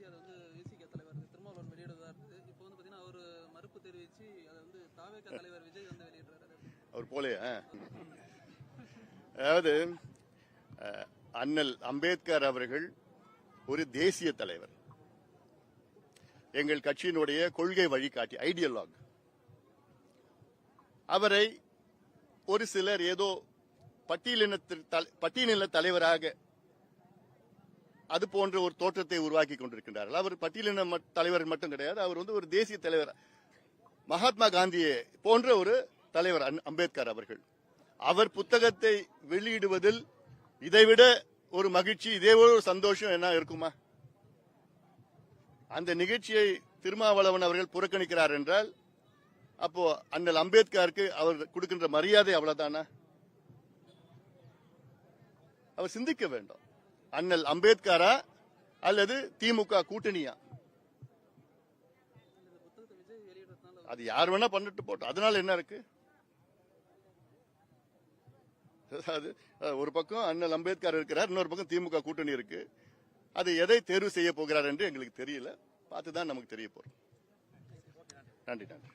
தேதி அதை வந்து விசிக தலைவர் திருமாவளவன் வெளியிடுவதா இருக்குது இப்போ வந்து பார்த்தீங்கன்னா அவர் மறுப்பு தெரிவித்து அதை வந்து தாவேக தலைவர் விஜய் வந்து வெளியிடுறாரு. அவர் போலே அதாவது அண்ணல் அம்பேத்கர் அவர்கள் ஒரு தேசிய தலைவர். எங்கள் கட்சியினுடைய கொள்கை வழிகாட்டி ஐடியலாக். அவரை ஒரு சிலர் ஏதோ பட்டியலினத்தில் பட்டியலின தலைவராக அது போன்ற ஒரு தோற்றத்தை உருவாக்கி கொண்டிருக்கின்றார்கள். அவர் பட்டியலின தலைவர் மட்டும் கிடையாது அவர் வந்து ஒரு தேசிய தலைவர். மகாத்மா காந்தியை போன்ற ஒரு தலைவர் அம்பேத்கர் அவர்கள். அவர் புத்தகத்தை வெளியிடுவதில் இதைவிட ஒரு மகிழ்ச்சி இதே ஒரு சந்தோஷம் என்ன இருக்குமா? அந்த நிகழ்ச்சியை திருமாவளவன் அவர்கள் புறக்கணிக்கிறார் என்றால் அப்போ அண்ணல் அம்பேத்கருக்கு அவர் கொடுக்கின்ற மரியாதை அவ்வளவுதானா? அவர் சிந்திக்க வேண்டும். அண்ணல் அம்பேத்கரா அல்லது திமுக கூட்டணியா? அது யார் வேணா பண்ணிட்டு போட்டோம். அதனால என்ன இருக்கு? அதாவது ஒரு பக்கம் அண்ணல் அம்பேத்கர் இருக்கிறார் இன்னொரு பக்கம் திமுக கூட்டணி இருக்கு. அது எதை தேர்வு செய்ய போகிறார் என்று எங்களுக்கு தெரியல. பார்த்து தான் நமக்கு தெரிய போறோம். நன்றி நன்றி.